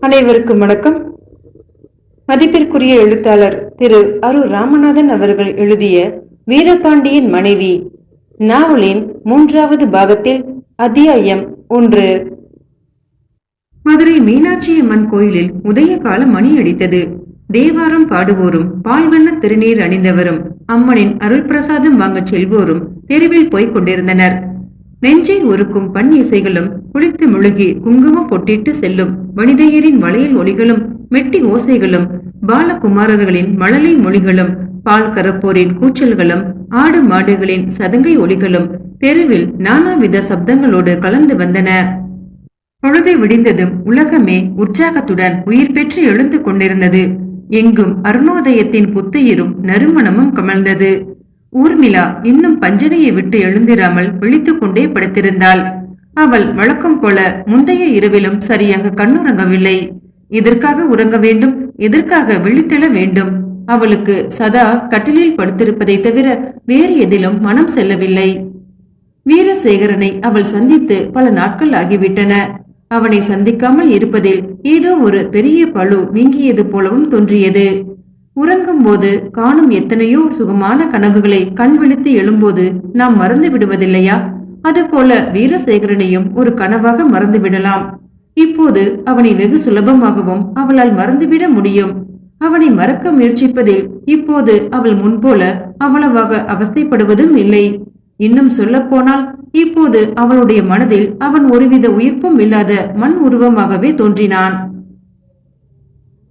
அனைவருக்கும் வணக்கம். மதிப்பிற்குரிய எழுத்தாளர் திரு அரு ராமநாதன் அவர்கள் எழுதிய வீரபாண்டியன் மனைவி நாவலின் மூன்றாவது பாகத்தில் அத்தியாயம் ஒன்று. மதுரை மீனாட்சி அம்மன் கோயிலில் உதய கால மணி அடித்தது. தேவாரம் பாடுவோரும் பால்வண்ண திருநீர் அணிந்தவரும் அம்மனின் அருள் பிரசாதம் வாங்கச் செல்வோரும் தெருவில் போய்க் கொண்டிருந்தனர். நெஞ்சை ஒருக்கும் பண் இசைகளும் குளித்து முழுகி குங்குமம் பொட்டிட்டு செல்லும் வனிதையரின் வளையல் ஒலிகளும் மெட்டி ஓசைகளும் பாலகுமாரர்களின் மழலை மொழிகளும் பால் கறப்போரின் கூச்சல்களும் ஆடு மாடுகளின் சதங்கை ஒலிகளும் தெருவில் நானாவித சப்தங்களோடு கலந்து வந்தன. பொழுது விடிந்ததும் உலகமே உற்சாகத்துடன் உயிர் பெற்று எழுந்து கொண்டிருந்தது. எங்கும் அருணோதயத்தின் புத்துயிரும் நறுமணமும் கமழ்ந்தது. ஊர்மிளா இன்னும் பஞ்சனையை விட்டு எழுந்திராமல் விழித்துக் கொண்டே படுத்திருந்தாள். அவள் வழக்கம் போல முந்தைய இரவிலும் சரியாக கண்ணுறங்கவில்லை. எதற்காக உறங்க வேண்டும்? எதற்காக விழித்தெழ வேண்டும்? அவளுக்கு சதா கட்டிலில் படுத்திருப்பதை தவிர வேறு எதிலும் மனம் செல்லவில்லை. வீரசேகரனை அவள் சந்தித்து பல நாட்கள் ஆகிவிட்டன. அவனை சந்திக்காமல் இருப்பதில் ஏதோ ஒரு பெரிய பழு நீங்கியது போலவும் தோன்றியது. உறங்கும் போது காணும் எத்தனையோ சுகமான கனவுகளை கண் விழித்து எழும்போது நாம் மறந்து விடுவதில்லையா? அதுபோல வீரசேகரனையும் ஒரு கனவாக மறந்து விடலாம். இப்போது அவனை வெகு சுலபமாகவும் அவளால் மறந்துவிட முடியும். அவனை மறக்க முயற்சிப்பதில் இப்போது அவள் முன்போல அவ்வளவாக அவஸ்தைப்படுவதும் இல்லை. இன்னும் சொல்லப்போனால் இப்போது அவளுடைய மனதில் அவன் ஒருவித உயிர்ப்பும் இல்லாத மண் உருவமாகவே தோன்றினான்.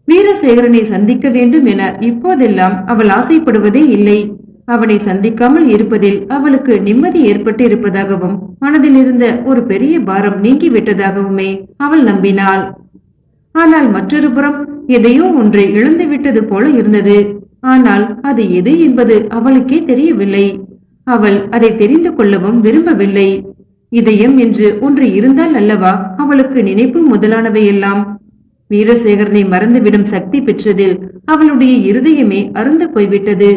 வீரசேகரனை சந்திக்க வேண்டும் என இப்போதெல்லாம் அவள் ஆசைப்படுவதே இல்லை. அவனை சந்திக்காமல் இருப்பதில் அவளுக்கு நிம்மதி ஏற்பட்டு இருப்பதாகவும் மனதில் இருந்த ஒரு பெரிய பாரம் நீங்கிவிட்டதாகவுமே அவள் நம்பினாள். ஆனால் மற்றொரு புறம் எதையோ ஒன்றை இழந்து விட்டது போல இருந்தது. ஆனால் அது எது என்பது அவளுக்கே தெரியவில்லை. அவள் அதை தெரிந்து கொள்ளவும் விரும்பவில்லை. இதயம் என்று ஒன்று இருந்தால் அல்லவா அவளுக்கு நினைப்பு முதலானவையெல்லாம்? வீரசேகரனை மறந்துவிடும் சக்தி பெற்றதில் அவளுடைய இருதயமே அருந்து போய்விட்டது.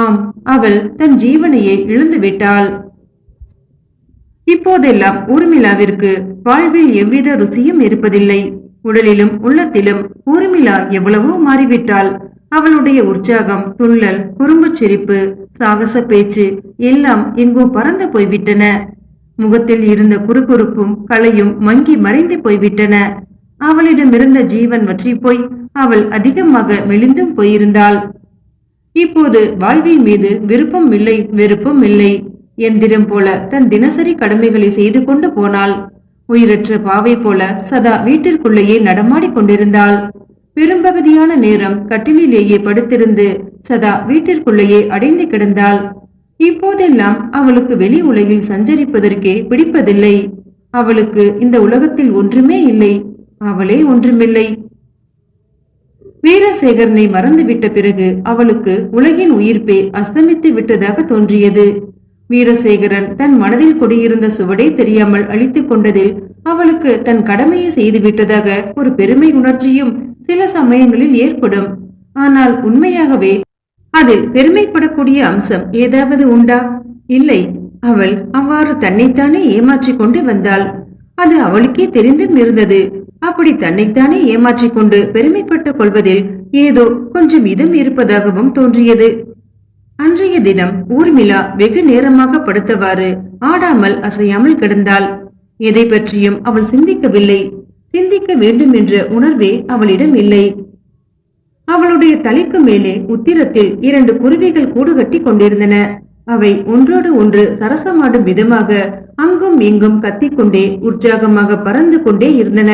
ஆம் அவள் தன் ஜீவனையே இழந்து விட்டாள். இப்போதெல்லாம் ஊர்மிளாவிற்கு வாழ்வில் எவ்வித ருசியும் இருப்பதில்லை. உடலிலும் உள்ளத்திலும் ஊர்மிளா எவ்வளவோ மாறிவிட்டாள். அவளுடைய உற்சாகம் துள்ளல் குறும்புச் சிரிப்பு சாகச பேச்சு எல்லாம் எங்கோ பறந்து போய்விட்டன. முகத்தில் இருந்த குறுகுறுப்பும் களையும் மங்கி மறைந்து போய்விட்டன. அவளிடமிருந்த ஜீவன் வற்றி போய் அவள் அதிகமாக மெலிந்தும் போயிருந்தாள். இப்போது வாழ்வின் மீது விருப்பம் இல்லை வெறுப்பும் இல்லை. எந்திரம் போல தன் தினசரி கடமைகளை செய்து கொண்டு போனாள். உயிரற்ற பாவை போல சதா வீட்டிற்குள்ளேயே நடமாடிக் கொண்டிருந்தாள். பெரும்பகுதியான நேரம் கட்டிலேயே படுத்திருந்து சதா வீட்டிற்குள்ளேயே அடைந்து கிடந்தாள். இப்போதெல்லாம் அவளுக்கு வெளி உலகில் சஞ்சரிப்பதற்கே பிடிப்பதில்லை. அவளுக்கு இந்த உலகத்தில் ஒன்றுமே இல்லை. அவளே ஒன்றுமில்லை. வீரசேகரனை மறந்துவிட்ட பிறகு அவளுக்கு உலகின் உயிர்ப்பே அஸ்தமித்து விட்டதாக தோன்றியது. வீரசேகரன் தன் மனதில் குடியிருந்த சுவடே தெரியாமல் அழித்துக் கொண்டதில் அவளுக்கு தன் கடமையை செய்து விட்டதாக ஒரு பெருமை உணர்ச்சியும் சில சமயங்களில் ஏற்படும். ஆனால் உண்மையாகவே அதில் பெருமைப்படக்கூடிய அம்சம் ஏதாவது உண்டா? இல்லை. அவள் அவ்வாறு தன்னைத்தானே ஏமாற்றிக் கொண்டு வந்தாள். அது அவளுக்கே தெரிந்தும் இருந்தது. அப்படி தன்னைத்தானே ஏமாற்றிக் கொண்டு பெருமைப்பட்டுக் கொள்வதில் ஏதோ கொஞ்சம் இதம் இருப்பதாகவும் தோன்றியது. அன்றைய தினம் ஊர்மிளா வெகு நேரமாக படுத்தவாறு ஆடாமல் அசையாமல் கிடந்தாள். எதை பற்றியும் அவள் சிந்திக்கவில்லை. சிந்திக்க வேண்டும் என்ற உணர்வே அவளிடம் இல்லை. அவளுடைய தலைக்கு மேலே உத்திரத்தில் இரண்டு குருவிகள் கூடு கட்டி கொண்டிருந்தன. அவை ஒன்றோடு ஒன்று சரசமாடும் விதமாக அங்கும் இங்கும் கத்திக்கொண்டே உற்சாகமாக பறந்து கொண்டே இருந்தன.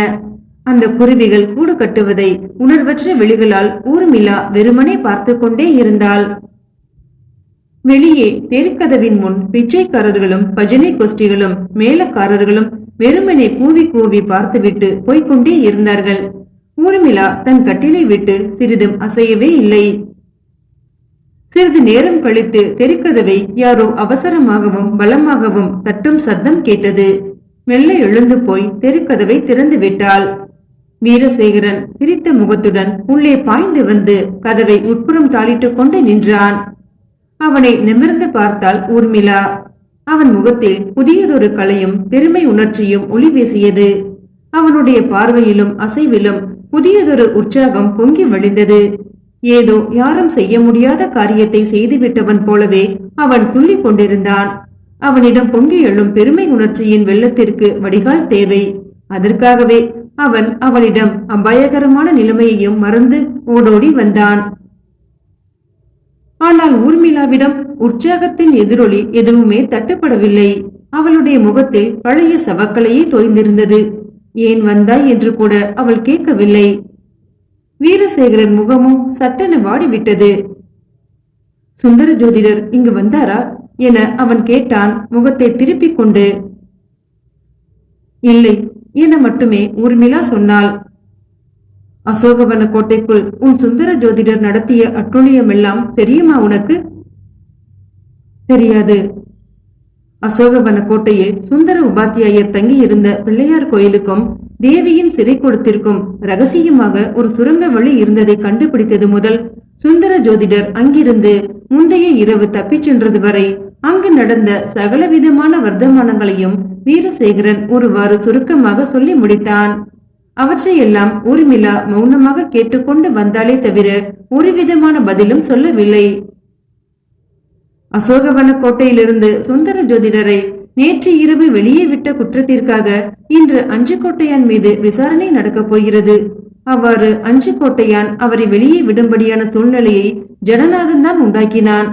அந்த குருவிகள் கூடு கட்டுவதை உணர்வற்ற வெளிகளால் ஊர்மிளா வெறுமனே பார்த்து கொண்டே இருந்தாள். வெளியே தெருக்கதவின் முன் பிச்சைக்காரர்களும் பஜனை கோஷ்டிகளும் மேலக்காரர்களும் வெறுமனே கூவி கூவி பார்த்துவிட்டு போய்கொண்டே இருந்தார்கள். ஊர்மிளா தன் கட்டிலை விட்டு சிறிதும் அசையவே இல்லை. சிறிது நேரம் கழித்து தெருக்கதவை யாரோ அவசரமாகவும் பலமாகவும் தட்டும் சத்தம் கேட்டது. மெல்ல எழுந்து போய் தெருக்கதவை திறந்து விட்டாள். வீரசேகரன் சிரித்த முகத்துடன் உள்ளே பாய்ந்து வந்து கதவை உட்புறம் தாளிட்டுக் கொண்டு நின்றான். அவனை நிமிர்ந்து பார்த்தாள் ஊர்மிளா. அவன் முகத்தில் புதியதொரு கலையும் பெருமை உணர்ச்சியும் ஒளி வீசியது. அவனுடைய பார்வையிலும் அசைவிலும் புதியதொரு உற்சாகம் பொங்கி வழிந்தது. ஏதோ யாரும் செய்ய முடியாத காரியத்தை செய்துவிட்டவன் போலவே அவன் துள்ளி கொண்டிருந்தான். அவனிடம் பொங்கி எழும் பெருமை உணர்ச்சியின் வெள்ளத்திற்கு வடிகால் தேவை. அதற்காகவே அவன் அவளிடம் அபாயகரமான நிலைமையையும் மறந்து ஓடோடி வந்தான். ஆனால் ஊர்மிளாவிடம் உற்சாகத்தின் எதிரொலி எதுவுமே தட்டுப்படவில்லை. அவளுடைய முகத்தில் பழைய சவக்கலையே தோய்ந்திருந்தது. ஏன் வந்தாய்? என்று கூட அவள் கேட்கவில்லை. வீரசேகரன் முகமும் சட்டென வாடிவிட்டது. சுந்தர ஜோதிடர் இங்கு வந்தாரா? என அவன் கேட்டான் முகத்தை திருப்பிக் கொண்டு. இல்லை என மட்டுமே ஊர்மிளா சொன்னாள் அசோகவன கோட்டைக்குள் உன் சுந்தர ஜோதிடர் நடத்திய அட்டுழியமெல்லாம் தெரியுமா உனக்கு? தெரியாது. அசோகவன கோட்டையில் சுந்தர உபாத்தியாயர் தங்கியிருந்த பிள்ளையார் கோயிலுக்கும் தேவியின் சிறை கொடுத்திருக்கும் ரகசியமாக ஒரு சுரங்க வழி இருந்ததை கண்டுபிடித்தது முதல் சுந்தர ஜோதிடர் அங்கிருந்து முந்தைய இரவு தப்பிச் சென்றது வரை அங்கு நடந்த சகலவிதமான வர்த்தமானங்களையும் வீரசேகரன் ஒருவாறு சுருக்கமாக சொல்லி முடித்தான். அவற்றையெல்லாம் ஊர்மிளா மௌனமாக கேட்டுக்கொண்டு வந்தாலே தவிர ஒரு விதமான பதிலும் சொல்லவில்லை. அசோகவன கோட்டையிலிருந்து சுந்தர ஜோதிடரை நேற்று இரவு வெளியே விட்ட குற்றத்திற்காக இன்று அஞ்சுக்கோட்டையான் மீது விசாரணை நடக்கப் போகிறது. அவ்வாறு அஞ்சுக்கோட்டையான் அவரை வெளியே விடும்படியான சூழ்நிலையை ஜனநாதன் தான் உண்டாக்கினான்.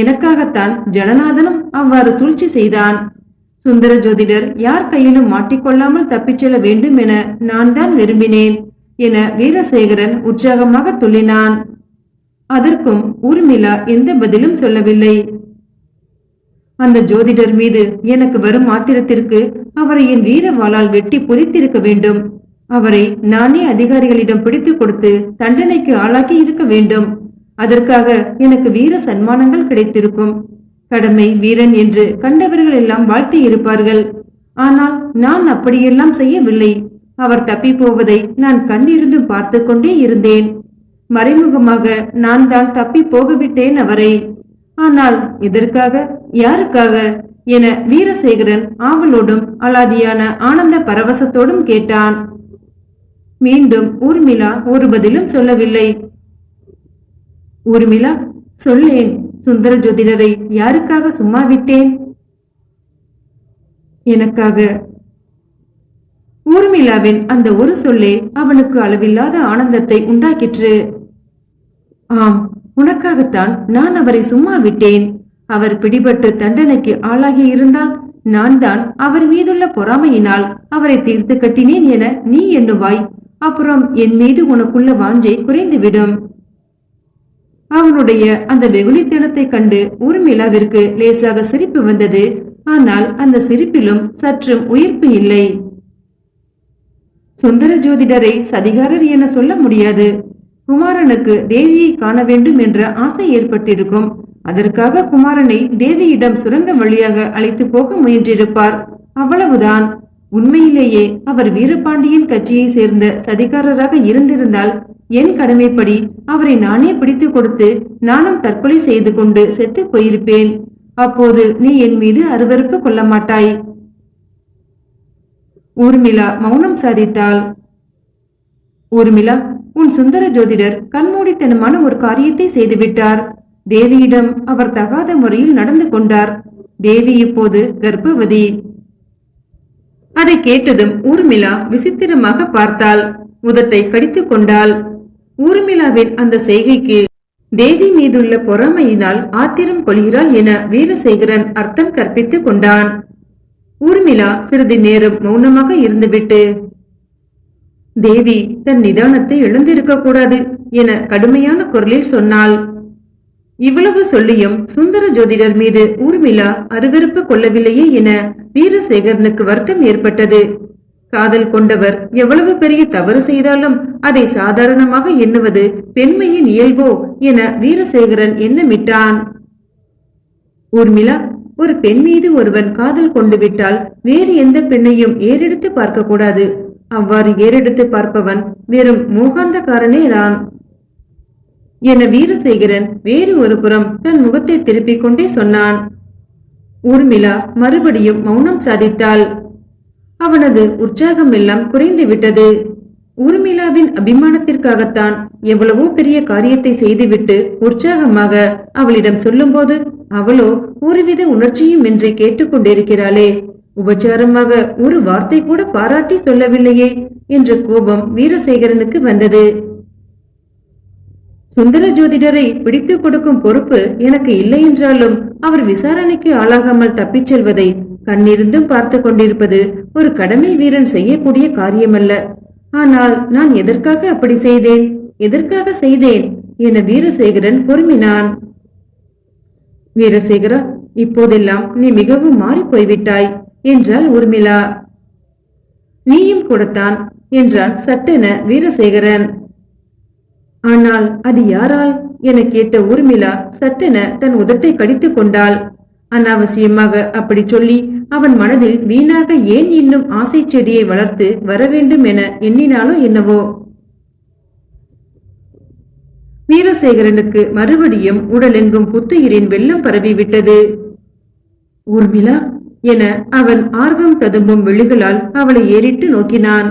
எனக்காகத்தான் ஜனநாதனும் அவ்வாறு சூழ்ச்சி செய்தான். சுந்தர ஜோதிடர் யார் கையிலும் மாட்டிக்கொள்ளாமல் தப்பிச் செல்ல வேண்டும் என நான் தான் விரும்பினேன் என வீரசேகரன் உற்சாகமாக துள்ளினான். அதற்கும் ஊர்மிளா எந்த பதிலும் சொல்லவில்லை. அந்த ஜோதிடர் மீது எனக்கு வரும் ஆத்திரத்திற்கு அவரை என் வீரவாளால் வெட்டி புதித்திருக்க வேண்டும். அவரை நானே அதிகாரிகளிடம் பிடித்து கொடுத்து தண்டனைக்கு ஆளாக்கி இருக்க வேண்டும். அதற்காக எனக்கு வீர சன்மானங்கள் கிடைத்திருக்கும். கடமை வீரன் என்று கண்டவர்கள் எல்லாம் வாழ்த்தி இருப்பார்கள். ஆனால் நான் அப்படியெல்லாம் செய்யவில்லை. அவர் தப்பி போவதை நான் கண்டிருந்து பார்த்து கொண்டே இருந்தேன். மறைமுகமாக நான் தான் தப்பி போகவிட்டேன் அவரை. ஆனால் இதற்காக யாருக்காக என வீரசேகரன் ஆவலோடும் அலாதியான ஆனந்த பரவசத்தோடும் கேட்டான். மீண்டும் ஊர்மிளா ஒரு பதிலும் சொல்லவில்லை. ஊர்மிளா சொல்லேன் சுந்தர ஜோதிடரை யாருக்காக சும்மா விட்டேன்? எனக்காக. ஊர்மிளாவின் அந்த ஒரு சொல்லே அவனுக்கு அளவில்லாத ஆனந்தத்தை உண்டாக்கிற்று. ஆம் உனக்காகத்தான் நான் அவரை சும்மா விட்டேன். அவர் பிடிபட்டு தண்டனைக்கு ஆளாகி இருந்தால் நான் தான் அவர் மீதுள்ள பொறாமையினால் அவரை தீர்த்து கட்டினேன் என நீ எண்ணுவாய். அப்புறம் என் மீது உனக்குள்ள வாஞ்சை குறைந்துவிடும். அவனுடைய அந்த வெகுளித்தனத்தை கண்டு ஊர்மிளாவிற்கு லேசாக சிரிப்பு வந்தது. ஆனால் அந்த சிரிப்பிலும் சற்றும் உயிர்ப்பு இல்லை. சுந்தர ஜோதிடரை சதிகாரர் என சொல்ல முடியாது. குமாரனுக்கு தேவியை காண வேண்டும் என்ற ஆசை ஏற்பட்டிருக்கும். அதற்காக குமாரனை தேவியிடம் சுரங்க வழியாக அழைத்து போக முயன்றிருப்பார். அவ்வளவுதான். உண்மையிலேயே அவர் வீரபாண்டியன் கட்சியை சேர்ந்த சதிகாரராக இருந்திருந்தால் என் கடமைப்படி அவரை நானே பிடித்து கொடுத்து நானும் தற்கொலை செய்து கொண்டு செத்து போயிருப்பேன். அப்போது நீ என் மீது அருவறுப்பு கொள்ள மாட்டாய். ஊர்மிளா மௌனம் சாதித்தாள். ஊர்மிளா உன் சுந்தர ஜோதிடர் கண்மூடித்தனமான ஒரு காரியத்தை செய்துவிட்டார். தேவியிடம் அவர் தகாத முறையில் நடந்து கொண்டார். தேவி இப்போது கர்ப்பவதி. அதை கேட்டதும் ஊர்மிளா விசித்திரமாக பார்த்தாள். உதட்டை கடித்துக் கொண்டாள். ஊர்மிளாவின் அந்த செய்கைக்கு தேவி மீதுள்ள பொறாமையினால் ஆத்திரம் கொள்கிறாள் என வீரசேகரன் அர்த்தம் கற்பித்துக் கொண்டான். ஊர்மிளா சிறிது நேரம் மௌனமாக இருந்துவிட்டு தேவி தன் நிதானத்தை எழுந்திருக்க கூடாது என கடுமையான குரலில் சொன்னாள். இவ்வளவு சொல்லியும் சுந்தர ஜோதிடர் மீது ஊர்மிளா அருவருப்பு கொள்ளவில்லையே என வீரசேகரனுக்கு வருத்தம் ஏற்பட்டது. காதல் கொண்டவர் எவ்வளவு பெரிய தவறு செய்தாலும் அதை சாதாரணமாக எண்ணுவது பெண்மையின் இயல்போ என வீரசேகரன் எண்ணமிட்டான். ஊர்மிளா ஒரு பெண் மீது ஒருவன் காதல் கொண்டு விட்டால் வேறு எந்த பெண்ணையும் ஏறெடுத்து பார்க்க கூடாது அவ்வாறு ஏறெடுத்து பார்ப்பவன் வெறும் மோகாந்தக்காரனே தான். என வீரசேகரன் வேறு ஒரு புறம் தன் முகத்தை திருப்பிக் கொண்டே சொன்னான். ஊர்மிளா மறுபடியும் மௌனம் சாதித்தாள். அவனது உற்சாகம் எல்லாம் குறைந்து விட்டது. ஊர்மிளாவின் அபிமானத்திற்காகத்தான் எவ்வளவோ பெரிய காரியத்தை செய்துவிட்டு உற்சாகமாக அவளிடம் சொல்லும்போது அவளோ ஒருவித உணர்ச்சியும் இன்றி கேட்டுக்கொண்டிருக்கிறாளே. உபச்சாரமாக ஒரு வார்த்தை கூட பாராட்டி சொல்லவில்லையே என்ற கோபம் வீரசேகரனுக்கு வந்தது. சுந்தர ஜோதிடரை பிடித்துக் கொடுக்கும் பொறுப்பு எனக்கு இல்லை என்றாலும் அவர் விசாரணைக்கு ஆளாகாமல் தப்பிச் செல்வதை கண்ணிருந்தும் பார்த்து கொண்டிருப்பது ஒரு கடமை வீரன் செய்யக்கூடிய காரியமல்ல. ஆனால் நான் எதற்காக அப்படி செய்தேன்? எதற்காக செய்தேன்? என வீரசேகரன் பொறுமினான். வீரசேகரா இப்போதெல்லாம் நீ மிகவும் மாறிப் போய்விட்டாய் என்றாள் உர்மிளா நீயும் கூடத்தான் என்றான் சட்டென வீரசேகரன். ஆனால் அது யாரால்? என கேட்ட ஊர்மிளா சட்டென தன் உதட்டை கடித்துக் கொண்டாள். அனாவசியமாக அப்படி சொல்லி அவன் மனதில் வீணாக ஏன் இன்னும் ஆசை செடியை வளர்த்து வர வேண்டும் என எண்ணினாலோ என்னவோ? வீரசேகரனுக்கு மறுபடியும் உடலெங்கும் புத்துயிரின் வெள்ளம் பரவிவிட்டது ஊர்மிளா? என அவன் ஆர்வம் ததும்பும் விழிகளால் அவளை ஏறிட்டு நோக்கினான்.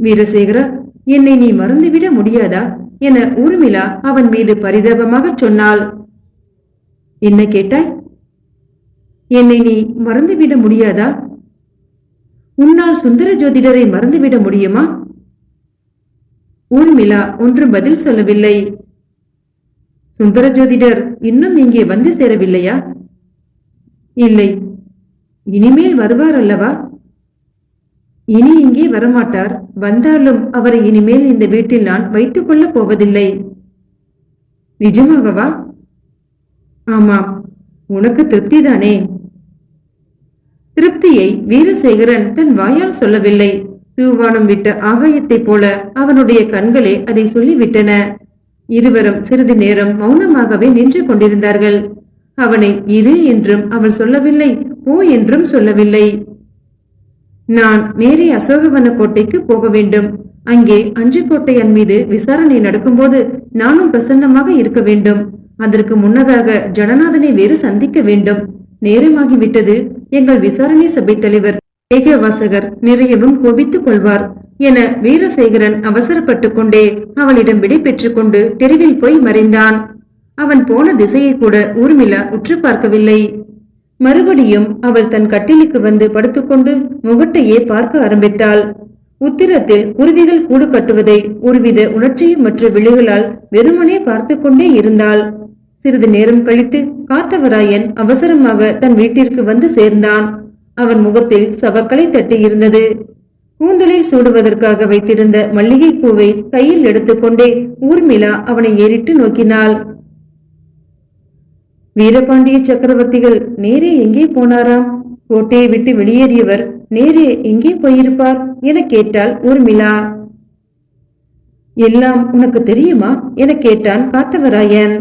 வீரசேகர என்னை நீ மறந்துவிட முடியாதா? என ஊர்மிளா அவன் மீது பரிதாபமாக சொன்னாள். என்ன கேட்டாய்? என்னை நீ மறந்துவிட முடியாதா? உன்னால் சுந்தர ஜோதிடரை மறந்துவிட முடியுமா? ஊர்மிளா ஒன்றும் பதில் சொல்லவில்லை. சுந்தர ஜோதிடர் இன்னும் இங்கே வந்து சேரவில்லையா? இல்லை. இனிமேல் வருவார் அல்லவா? இனி இங்கே வரமாட்டார். வந்தாலும் அவரை இனிமேல் இந்த வீட்டில் நான் வைத்துக் கொள்ளப் போவதில்லை. நிஜமாகவா? ஆமாம் உனக்கு திருப்திதானே? திருப்தியை வீரசேகரன் தன் வாயால் சொல்லவில்லை. தூவானம் விட்ட ஆகாயத்தைப் போல அவனுடைய கண்களே அதை சொல்லிவிட்டன. இருவரும் சிறிது நேரம் மௌனமாகவே நின்று கொண்டிருந்தார்கள். அவனை இரு என்றும் அவள் சொல்லவில்லை போ என்றும் சொல்லவில்லை. நான் நேரே அசோகவன கோட்டைக்கு போக வேண்டும் அங்கே அஞ்சுக்கோட்டையன் மீது விசாரணை நடக்கும்போது நானும் பிரசன்னமாக இருக்க வேண்டும். அதற்கு முன்னதாக ஜனநாதனை வேறு சந்திக்க வேண்டும். நேரமாகிவிட்டது. எங்கள் விசாரணை சபை தலைவர் ஏகவாசகர் நிறையவும் கோபித்துக் கொள்வார் என வீரசேகரன் அவசரப்பட்டு கொண்டே அவளிடம் விடை பெற்றுக் கொண்டு தெருவில் போய் மறைந்தான். அவன் போன திசையை கூட ஊர்மிளா உற்று பார்க்கவில்லை. மறுபடியும் அவள் தன் கட்டிலுக்கு வந்து படுத்துக்கொண்டு முகட்டையே பார்க்க ஆரம்பித்தாள். உத்திரத்தில் குருவிகள் கூடு கட்டுவதை ஒருவித உணர்ச்சியும் மற்ற விழிகளால் வெறுமனே பார்த்து கொண்டே இருந்தாள். சிறிது நேரம் கழித்து காத்தவராயன் அவசரமாக தன் வீட்டிற்கு வந்து சேர்ந்தான். அவன் முகத்தில் சவக்கலை தட்டி இருந்தது. கூந்தலில் சூடுவதற்காக வைத்திருந்த மல்லிகை பூவை கையில் எடுத்துக்கொண்டே ஊர்மிளா அவனை ஏறிட்டு நோக்கினாள். வீரபாண்டிய சக்கரவர்த்திகள் நேரே எங்கே போனாராம்? கோட்டையை விட்டு வெளியேறியவர் நேரே எங்கே போயிருப்பார்? என கேட்டாள் ஊர்மிளா எல்லாம் உனக்கு தெரியுமா? என கேட்டான் காத்தவராயன்.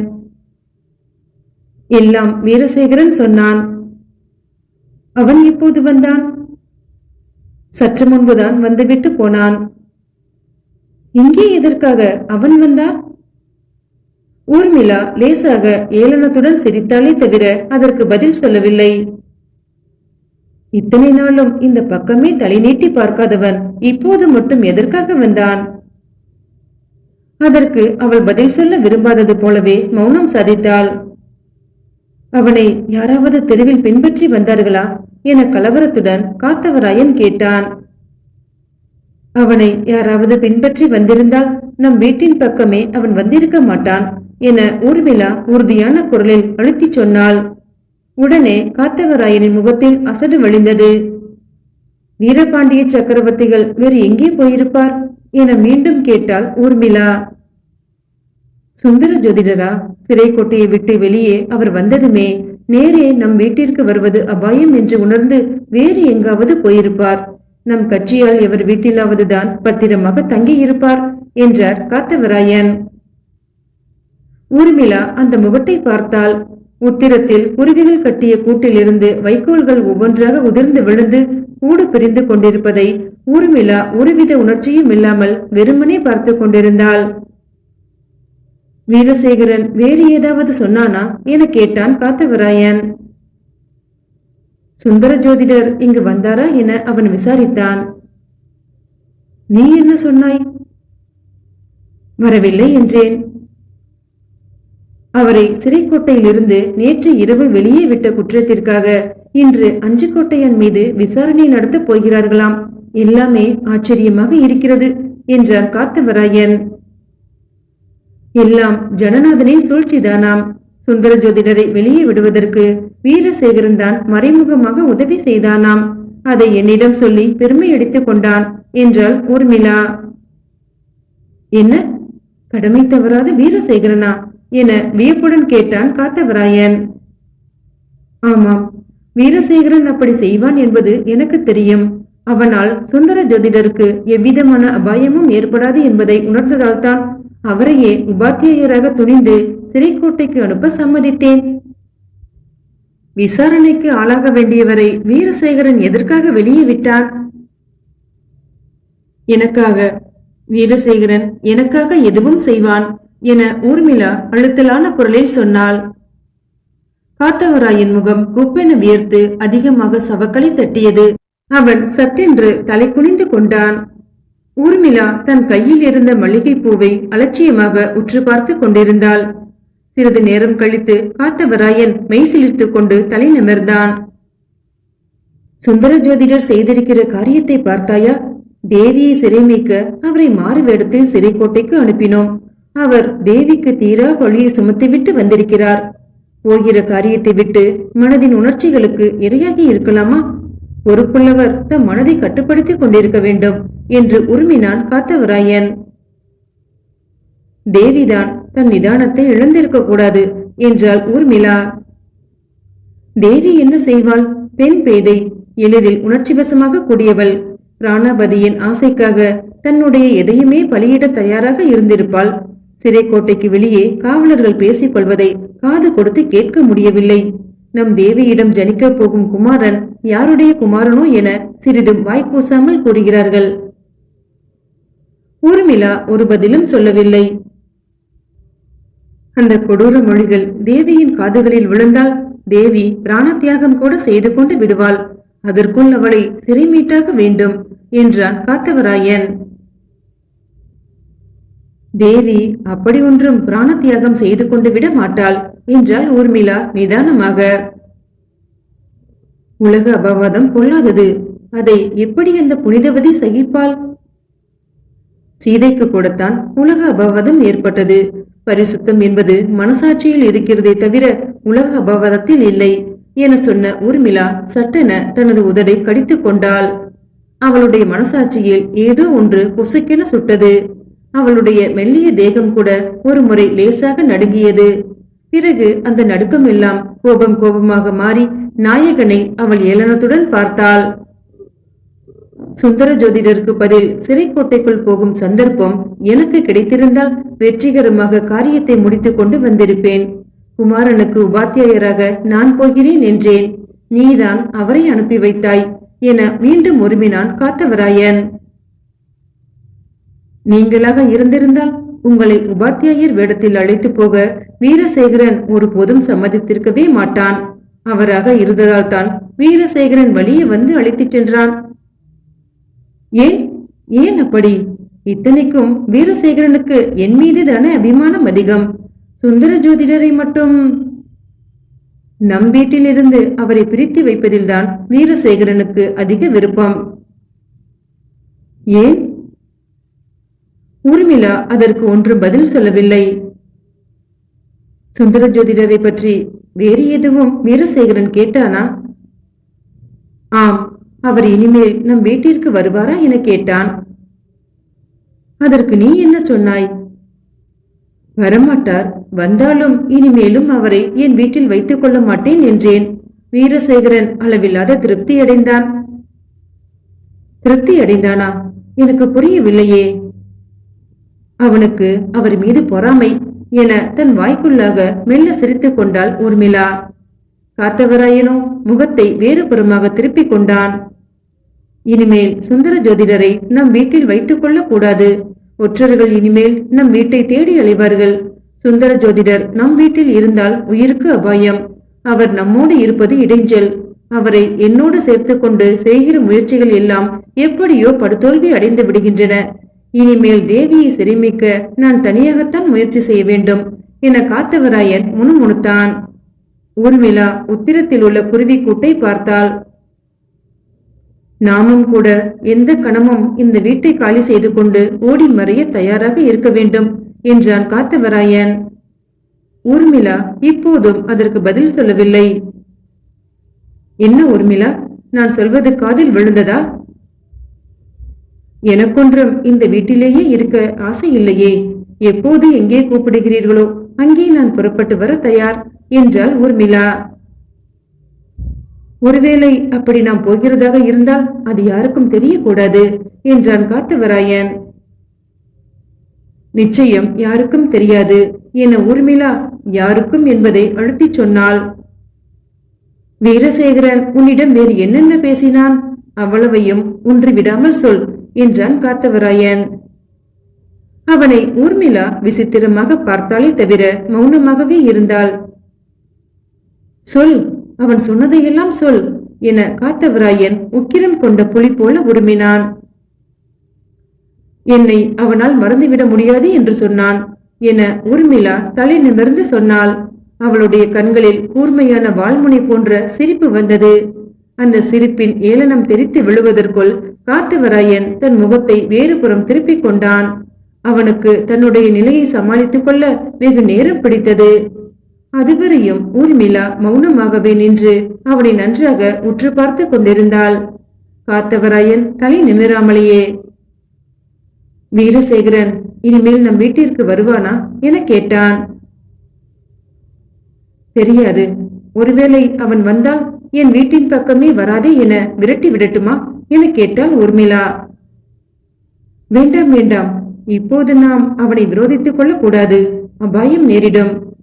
எல்லாம் வீரசேகரன் சொன்னான். அவன் எப்போது வந்தான்? சற்று முன்புதான் வந்துவிட்டு போனான். இங்கே எதற்காக? அவன் வந்தான் ஊர்மிளா லேசாக ஏளனத்துடன் சிரித்தாலே தவிர அதற்கு பதில் சொல்லவில்லை. இத்தனை நாளும் இந்த பக்கமே தலை நீட்டி பார்க்காதவன் இப்போது மட்டும் எதற்காக வந்தான்? அதற்கு அவள் பதில் சொல்ல விரும்பாதது போலவே மௌனம் சாதித்தாள். அவனை யாராவது தெருவில் பின்பற்றி வந்தார்களா என கலவரத்துடன் காத்தவராயன் கேட்டான். அவனை யாராவது பின்பற்றி வந்திருந்தால் நம் வீட்டின் பக்கமே அவன் வந்திருக்க மாட்டான். என ஊர்மிளா உறுதியான குரலில் அழுத்திச் சொன்னாள். உடனே காத்தவராயனின் முகத்தில் அசடு வழிந்தது. வீரபாண்டிய சக்கரவர்த்திகள் வேறு எங்கே போயிருப்பார் என மீண்டும் கேட்டாள் ஊர்மிளா. சுந்தர ஜோதிடரா? சிறை கோட்டையை விட்டு வெளியே அவர் வந்ததுமே நேரே நம் வீட்டிற்கு வருவது அபாயம் என்று உணர்ந்து வேறு எங்காவது போயிருப்பார். நம் கட்சியால் எவர் வீட்டிலாவதுதான் பத்திரமாக தங்கியிருப்பார் என்றார் காத்தவராயன். ஊர்மிளா அந்த முகத்தை பார்த்தால் உத்திரத்தில் குருவிகள் கட்டிய கூட்டிலிருந்து வைக்கோல்கள் ஒவ்வொன்றாக உதிர்ந்து விழுந்து கூடு பிரிந்து கொண்டிருப்பதை ஊர்மிளா ஒருவித உணர்ச்சியும் இல்லாமல் வெறுமனே பார்த்து கொண்டிருந்தாள். வீரசேகரன் வேறு ஏதாவது சொன்னானா? என கேட்டான் காத்தவராயன். சுந்தர ஜோதிடர் இங்கு வந்தாரா? என அவன் விசாரித்தான். நீ என்ன சொன்னாய்? வரவில்லை என்றேன். அவரை சிறைக்கோட்டையிலிருந்து நேற்று இரவு வெளியே விட்ட குற்றத்திற்காக இன்று அஞ்சுக்கோட்டையன் மீது விசாரணை நடத்தப் போகிறார்களாம். எல்லாமே ஆச்சரியமாக இருக்கிறது என்றான் காத்தவராயன். எல்லாம் ஜனநாதனின் சூழ்ச்சிதானாம். சுந்தர ஜோதிடரை வெளியே விடுவதற்கு வீரசேகரன் தான் மறைமுகமாக உதவி செய்தானாம். அதை என்னிடம் சொல்லி பெருமை அடித்துக் கொண்டான் என்றாள் ஊர்மிளா. என்ன? கடமை தவறாத வீரசேகரனா? என வியப்புடன் கேட்டான் காத்தவராயன். ஆமாம் வீரசேகரன் அப்படி செய்வான் என்பது எனக்கு தெரியும். அவனால் சுந்தர ஜோதிடருக்கு எவ்விதமான அபாயமும் ஏற்படாது என்பதை உணர்ந்ததால்தான் அவரையே உபாத்தியாயராக துணிந்து சிறைக்கோட்டைக்கு அனுப்ப சம்மதித்தேன். விசாரணைக்கு ஆளாக வேண்டியவரை வீரசேகரன் எதற்காக வெளியே விட்டான் எனக்காக. வீரசேகரன் எனக்காக எதுவும் செய்வான்? என ஊர்மிளா அழுத்தலான குரலில் சொன்னாள். காத்தவராயன் முகம் குப்பென வியர்த்து அதிகமாக சவக்களை தட்டியது. அவன் சட்டென்று தலை குனிந்து கொண்டான். ஊர்மிளா தன் கையில் இருந்த மளிகை பூவை அலட்சியமாக உற்று பார்த்து கொண்டிருந்தாள். சிறிது நேரம் கழித்து காத்தவராயன் மெய் சிலிர்த்து கொண்டு தலை நிமிர்ந்தான். சுந்தர ஜோதிடர் செய்திருக்கிற காரியத்தை பார்த்தாயா? தேவியை சிறைமைக்க அவரை மாறு வேடத்தில் சிறைக்கோட்டைக்கு அனுப்பினோம். அவர் தேவிக்கு தீரா பழியை சுமத்திவிட்டு வந்திருக்கிறார். போகிற காரியத்தை விட்டு மனதின் உணர்ச்சிகளுக்கு இரையாகி இருக்கலாமா? பொறுப்புள்ளவர் தம் மனதை கட்டுப்படுத்திக் கொண்டிருக்க வேண்டும் என்று உருமினான் காத்தவராயன். தேவிதான் தன் நிதானத்தை இழந்திருக்க கூடாது என்றாள் ஊர்மிளா. தேவி என்ன செய்வாள்? பெண் பேதை எளிதில் உணர்ச்சிவசமாக கூடியவள். ராணாபதியின் ஆசைக்காக தன்னுடைய எதையுமே பலியிட தயாராக இருந்திருப்பாள். சிறைக்கோட்டைக்கு வெளியே காவலர்கள் பேசிக் கொள்வதை காது கொடுத்து கேட்க முடியவில்லை. நம் தேவியிடம் ஜனிக்கப் போகும் குமாரன் யாருடைய குமாரனோ என சிறிதும் வாய்ப்பூசாமல் கூறுகிறார்கள். ஊர்மிளா ஒரு பதிலும் சொல்லவில்லை. அந்த கொடூர மொழிகள் தேவியின் காதுகளில் விழுந்தால் தேவி பிராணத்தியாகம் கூட செய்து கொண்டு விடுவாள். அதற்குள் அவளை சிறை மீட்டாக வேண்டும் என்றான் காத்தவராயன். தேவி அப்படி ஒன்றும் பிராண தியாகம் செய்து கொண்டு விட மாட்டாள் என்றாள் ஊர்மிளா நிதானமாக. உலக அபவாதம் பொல்லாதது. அதை எப்படி அந்த புனிதவதி சகிப்பாள்? சீதைக்கு கூடத்தான் உலக அபவாதம் ஏற்பட்டது. பரிசுத்தம் என்பது மனசாட்சியில் இருக்கிறதே தவிர உலக அபவாதத்தில் இல்லை என சொன்ன ஊர்மிளா சட்டென தனது உதடை கடித்துக் கொண்டாள். அவளுடைய மனசாட்சியில் ஏதோ ஒன்று பொசுக்கென சுட்டது. அவளுடைய மெல்லிய தேகம் கூட ஒரு முறை லேசாக நடுங்கியது. பிறகு அந்த நடுக்கம் எல்லாம் கோபம் கோபமாக மாறி நாயகனை அவள் ஏளனத்துடன் பார்த்தாள். சுந்தர ஜோதிடருக்கு பதில் சிறைக்கோட்டைக்குள் போகும் சந்தர்ப்பம் எனக்கு கிடைத்திருந்தால் வெற்றிகரமாக காரியத்தை முடித்துக் கொண்டு வந்திருப்பேன். குமாரனுக்கு உபாத்தியாயராக நான் போகிறேன் என்றேன். நீதான் அவரை அனுப்பி வைத்தாய் என மீண்டும் ஒருமினான் காத்தவராயன். நீங்களாக இருந்திருந்தால் உங்களை உபாத்தியாயர் வேடத்தில் அழைத்து போக வீரசேகரன் ஒருபோதும் சம்மதித்திருக்கவே மாட்டான். அவராக இருந்ததால் தான் வீரசேகரன் வழியே வந்து அழைத்துச் சென்றான். ஏன்? ஏன் அப்படி? இத்தனைக்கும் வீரசேகரனுக்கு என் மீது தானே அபிமானம் அதிகம். சுந்தர ஜோதிடரை மட்டும் நம் வீட்டிலிருந்து அவரை பிரித்து வைப்பதில்தான் வீரசேகரனுக்கு அதிக விருப்பம். ஏன்? ஊர்மிளா அதற்கு ஒன்றும் பதில் சொல்லவில்லை. சுந்தர ஜோதிடரை பற்றி வேறு எதுவும் வீரசேகரன் கேட்டானா? ஆம் அவர் இனிமேல் நம் வீட்டிற்கு வருவாரா என கேட்டான். அதற்கு நீ என்ன சொன்னாய்? வரமாட்டார் வந்தாலும் இனிமேலும் அவரை என் வீட்டில் வைத்துக் கொள்ள மாட்டேன் என்றேன். வீரசேகரன் அளவில்லாத திருப்தி அடைந்தான். திருப்தி அடைந்தானா? எனக்கு புரியவில்லையே. அவனுக்கு அவர் மீது பொறாமை என தன் வாய்க்குள்ளாக மெல்ல சிரித்துக் கொண்டாள் ஊர்மிளா. காத்தவராயனோ முகத்தை வேறுபுறமாக திருப்பிக் கொண்டான். இனிமேல் சுந்தர ஜோதிடரை நம் வீட்டில் வைத்துக் கொள்ளக்கூடாது ஒற்றர்கள் இனிமேல் நம் வீட்டை தேடி அலைவார்கள். சுந்தர ஜோதிடர் நம் வீட்டில் இருந்தால் உயிருக்கு அபாயம். அவர் நம்மோடு இருப்பது இடைஞ்சல். அவரை என்னோடு சேர்த்துக்கொண்டு செய்கிற முயற்சிகள் எல்லாம் எப்படியோ படுதோல்வி அடைந்து விடுகின்றன. இனிமேல் தேவியை செரிமிக்க நான் தனியாகத்தான் முயற்சி செய்ய வேண்டும் என காத்தவராயன் முணுமுணுத்தான். ஊர்மிளா உத்திரத்தில் உள்ள குருவி கூட்டை பார்த்தாள். நாமும் கூட எந்த கணமும் இந்த வீட்டை காலி செய்து கொண்டு ஓடி மறைய தயாராக இருக்க வேண்டும் என்றான் காத்தவராயன். ஊர்மிளா இப்போதும் அதற்கு பதில் சொல்லவில்லை. என்ன ஊர்மிளா? நான் சொல்வது காதில் விழுந்ததா? எனக்கொன்றும் இந்த வீட்டிலேயே இருக்க ஆசை இல்லையே. எப்போது எங்கே கூப்பிடுகிறீர்களோ அங்கே நான் புறப்பட்டு வர தயார் என்றாள் ஊர்மிளா. ஒருவேளை அப்படி நாம் போகிறதாக இருந்தால் அது யாருக்கும் தெரியக்கூடாது என்றான் காத்தவராயன். நிச்சயம் யாருக்கும் தெரியாது என ஊர்மிளா யாருக்கும் என்பதை அழுத்திச் சொன்னாள். வீரசேகரன் உன்னிடம் வேறு என்னென்ன பேசினான்? அவ்வளவையும் ஒன்று விடாமல் சொல் என்றான் காத்தவராயன் அவனை ஊர்மிளா விசித்திரமாக பார்த்தாலே தவிர மௌனமாகவே இருந்தாள். சொல் அவன் சொன்னதையெல்லாம் சொல் என காத்தவராயன் உக்கிரம் கொண்ட புலி போல உருமினான். என்னை அவனால் மறந்துவிட முடியாது என்று சொன்னான் என ஊர்மிளா தலை நிமிர்ந்து சொன்னாள். அவளுடைய கண்களில் கூர்மையான வால்முனை போன்ற சிரிப்பு வந்தது. அந்த சிரிப்பின் ஏளனம் தெரித்து விழுவதற்குள் காத்தவராயன் தன் முகத்தை வேறுபுறம் திருப்பிக் கொண்டான். அவனுக்கு தன்னுடைய நிலையை சமாளித்துக் கொள்ள வெகு நேரம் பிடித்தது. அதுவரையும் ஊர்மிளா மௌனமாகவே நின்று அவனை நன்றாக உற்று பார்த்து கொண்டிருந்தாள். காத்தவராயன் தலை நிமிராமலேயே வீரசேகரன் இனிமேல் நம் வீட்டிற்கு வருவானா? என கேட்டான். தெரியாது. ஒருவேளை அவன் வந்தால் என் வீட்டின் பக்கமே வராதே என விரட்டி விடட்டுமா? என கேட்டாள் ஊர்மிளா. வேண்டாம் வேண்டாம். இப்போது நாம் அவனை விரோதித்துக் கொள்ளக் கூடாது அபாயம் நேரிடும்.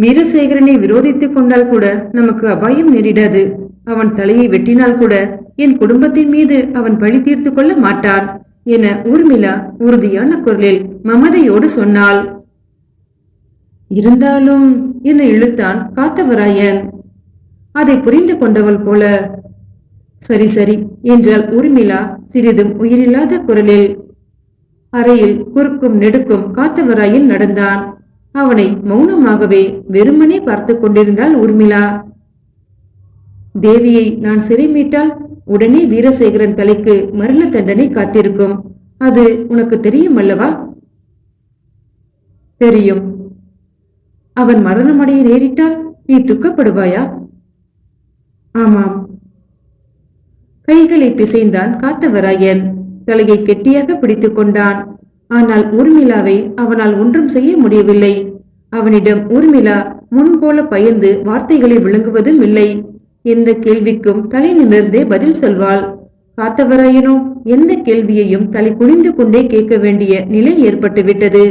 வீரசேகரனை விரோதித்துக் கொண்டால் கூட நமக்கு அபாயம் நேரிடாது. அவன் தலையை வெட்டினால் கூட என் குடும்பத்தின் மீது அவன் பழி தீர்த்து கொள்ள மாட்டான் என ஊர்மிளா உறுதியான குரலில் மமதையோடு சொன்னாள். இருந்தாலும் என்னை இழுத்தான் காத்தவராயன். அதை புரிந்து கொண்டவள் போல சரி சரி என்றால் உர்மிளா சிறிதும் உயிரில்லாத குரலில். அறையில் குறுக்கும் நெடுக்கும் காத்தவராயன் நடந்தான். அவனை மௌனமாகவே வெறுமனே பார்த்து கொண்டிருந்தாள் உர்மிளா தேவியை நான் சிறை மீட்டால் உடனே வீரசேகரன் தலைக்கு மரண தண்டனை காத்திருக்கும். அது உனக்கு தெரியும் அல்லவா? தெரியும். அவன் மரணமடைய நேரிட்டால் நீ துக்கப்படுவாயா? ஆமாம். கைகளை பிசைந்தான் காத்தவராயன். தலையை கெட்டியாக பிடித்துக் கொண்டான். ஆனால் ஊர்மிளாவை அவனால் ஒன்றும் செய்ய முடியவில்லை. அவனிடம் ஊர்மிளா முன்போல பயந்து வார்த்தைகளை விளங்குவதும் இல்லை. எந்த கேள்விக்கும் தலை நிமிர்ந்தே பதில் சொல்வாள். காத்தவராயனோ எந்த கேள்வியையும் தலை குனிந்து கொண்டே கேட்க வேண்டிய நிலை ஏற்பட்டுவிட்டது.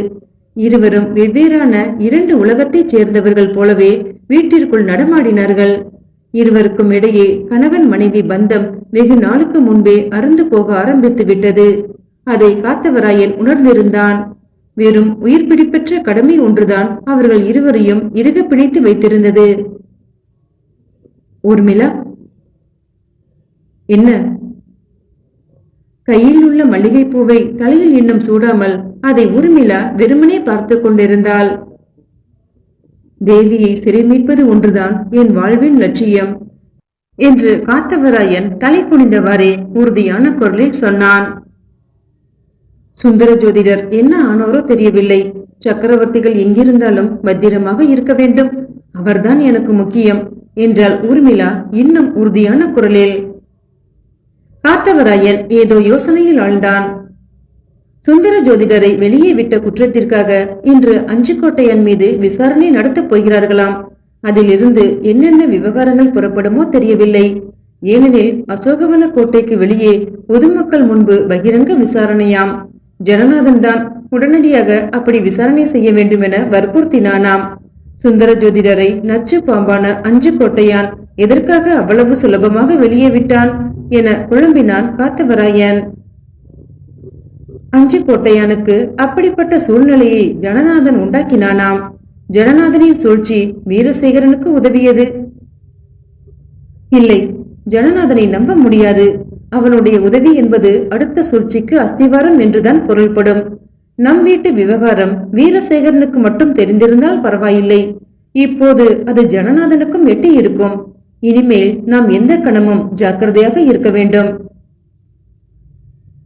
இருவரும் வெவ்வேறான இரண்டு உலகத்தைச் சேர்ந்தவர்கள் போலவே வீட்டிற்குள் நடமாடினார்கள். இருவருக்கும் இடையே கணவன் மனைவி பந்தம் வெகு நாளுக்கு முன்பே அருந்து போக ஆரம்பித்து விட்டது. அதை காத்தவராயன் உணர்ந்திருந்தான். வெறும் உயிர் பிடிப்பற்ற கடமை ஒன்றுதான் அவர்கள் இருவரையும் இறுக பிணைத்து வைத்திருந்தது. ஊர்மிளா? என்ன? கையில் உள்ள மல்லிகை பூவை தலையில் இன்னும் சூடாமல் அதை உருமிளா வெறுமனே பார்த்து கொண்டிருந்தாள். தேவியை சிறை மீட்பது ஒன்றுதான் என் வாழ்வின் லட்சியம் என்று காத்தவராயன் தலை குனிந்தவாறே உறுதியான குரலில் சொன்னான். சுந்தர ஜோதிடர் என்ன ஆனோரோ தெரியவில்லை. சக்கரவர்த்திகள் எங்கிருந்தாலும் பத்திரமாக இருக்க வேண்டும். அவர்தான் எனக்கு முக்கியம் என்றால் ஊர்மிளா இன்னும் உறுதியான குரலில். காத்தவராயன் ஏதோ யோசனையில் ஆழ்ந்தான். சுந்தர ஜோதிடரை வெளியே விட்ட குற்றத்திற்காக இன்று அஞ்சுக்கோட்டையன் மீது விசாரணை நடத்தப் போகிறார்களாம். அதிலிருந்து என்னென்ன விவகாரங்கள் புறப்படுமோ தெரியவில்லை. ஏனெனில் அசோகவன கோட்டைக்கு வெளியே பொதுமக்கள் முன்பு பகிரங்க விசாரணையாம். ஜனநாதன் தான் உடனடியாக அப்படி விசாரணை செய்ய வேண்டும் என வற்புறுத்தினானாம். சுந்தர ஜோதிடரை நச்சு பாம்பான அஞ்சு கோட்டையான் எதற்காக அவ்வளவு சுலபமாக வெளியே விட்டான் என குழம்பினான் காத்தவராயன். அஞ்சு கோட்டையானுக்கு அப்படிப்பட்ட சூழ்நிலையை ஜனநாதன் உண்டாக்கினானாம். ஜனநாதனின் சூழ்ச்சி வீரசேகரனுக்கு உதவியது. இல்லை ஜனநாதனை நம்ப முடியாது. அவனுடைய உதவி என்பது அடுத்த சூழ்ச்சிக்கு அஸ்திவாரம் என்றுதான் பொருள்படும். நம் வீட்டு விவகாரம் வீரசேகரனுக்கு மட்டும் தெரிந்திருந்தால் பரவாயில்லை. இப்போது அது ஜனநாதனுக்கும் எட்டி இருக்கும் இனிமேல் நாம் எந்த கணமும் ஜாக்கிரதையாக இருக்க வேண்டும்.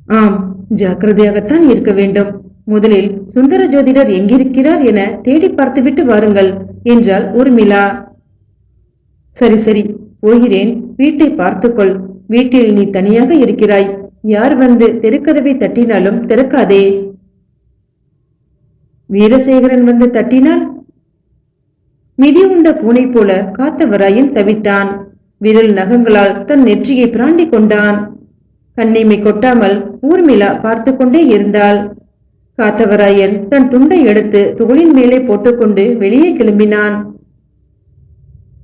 ஆம் ஜாக்கிரதையாகத்தான் இருக்க வேண்டும். முதலில் சுந்தர ஜோதிடர் எங்கிருக்கிறார் என தேடி பார்த்துவிட்டு வாருங்கள் என்றாள் உர்மிளா சரி சரி போகிறேன். வீட்டை பார்த்துக்கொள். வீட்டில் நீ தனியாக இருக்கிறாய். யார் வந்து தெருக்கதவை தட்டினாலும் திறக்காதே. வீரசேகரன் வந்து தட்டினால் மிதி உண்ட பூனை போல காத்தவராயன் தவித்தான். விரல் நகங்களால் தன் நெற்றியை பிராண்டி கொண்டான். கண்ணிமை கொட்டாமல் ஊர்மிளா பார்த்து கொண்டே இருந்தாள். காத்தவராயன் தன் துண்டை எடுத்து தோளின் மேலே போட்டுக்கொண்டு வெளியே கிளம்பினான்.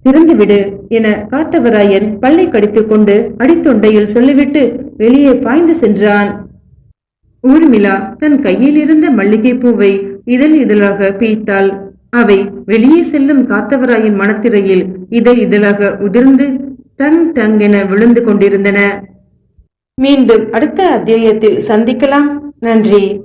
திறந்துவிடு என காத்தவராயன் பல்லை கடித்துக் கொண்டு அடித்தொண்டையில் சொல்லிவிட்டு வெளியே பாய்ந்து சென்றான். ஊர்மிளா தன் கையில் இருந்த மல்லிகை பூவை இதழ் இதழாக பீய்த்தாள். அவை வெளியே செல்லும் காத்தவராயின் மனத்திரையில் இதழ் இதழாக உதிர்ந்து டங் டங் என விழுந்து கொண்டிருந்தன. மீண்டும் அடுத்த அத்தியாயத்தில் சந்திக்கலாம். நன்றி.